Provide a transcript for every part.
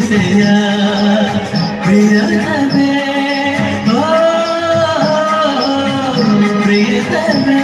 இசையா பிரியதமே ஓ பிரியதமே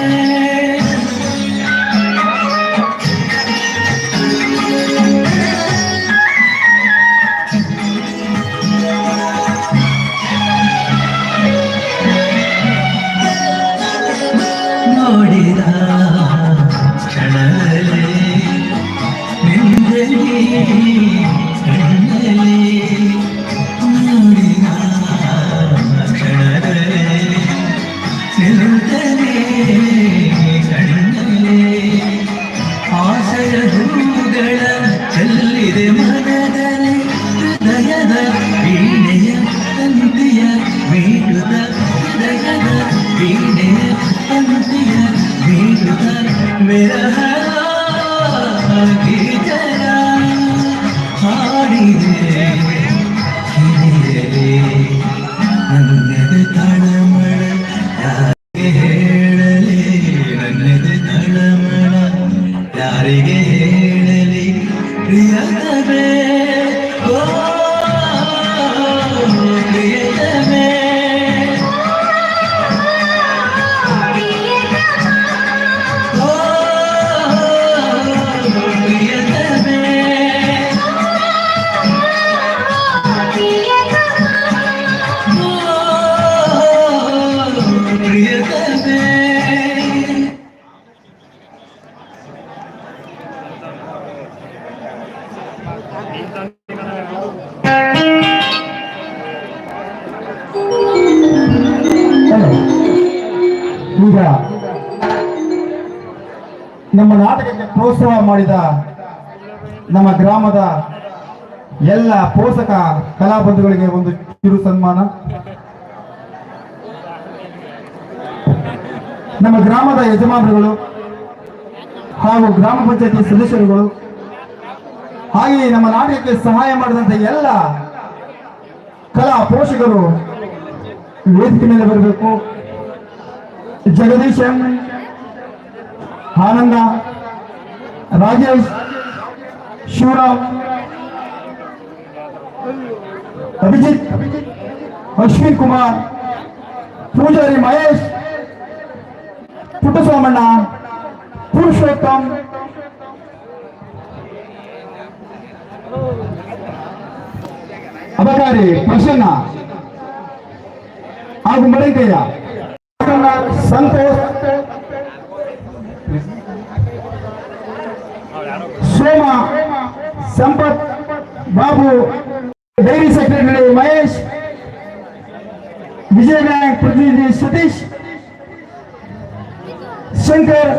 मेरा हाथ ಈಗ ನಮ್ಮ ನಾಟಕಕ್ಕೆ ಪ್ರೋತ್ಸಾಹ ಮಾಡಿದ ನಮ್ಮ ಗ್ರಾಮದ ಎಲ್ಲ ಪೋಷಕ ಕಲಾಬಂಧುಗಳಿಗೆ ಒಂದು ಕಿರು ಸನ್ಮಾನ. ನಮ್ಮ ಗ್ರಾಮದ ಯಜಮಾನರುಗಳು ಹಾಗೂ ಗ್ರಾಮ ಪಂಚಾಯತಿ ಸದಸ್ಯರುಗಳು ಹಾಗೆಯೇ ನಮ್ಮ ನಾಟಕಕ್ಕೆ ಸಹಾಯ ಮಾಡಿದಂತ ಎಲ್ಲ ಕಲಾ ಪೋಷಕರು ವೇದಿಕೆ ಮೇಲೆ ಬರಬೇಕು. ಜಗದೀಶ್ ಆನಂದ, ರಾಜೇಶ್, ಶಿವರಾಮ್, ಅಭಿಜಿತ್, ಅಶ್ವಿನ್ ಕುಮಾರ್, ಪೂಜಾರಿ ಮಹೇಶ್, ಪುಟ್ಟಸ್ವಾಮಣ್ಣ, ಪುರುಷೋತ್ತಮ್ ಅಬಕಾರಿ ಪ್ರಸನ್ನ ಹಾಗೂ Madikayya Santosh Soma Sampath Babu dairy secretary Mahesh Vijaya bank ಪ್ರತಿನಿಧಿ ಸತೀಶ್ ಶಂಕರ್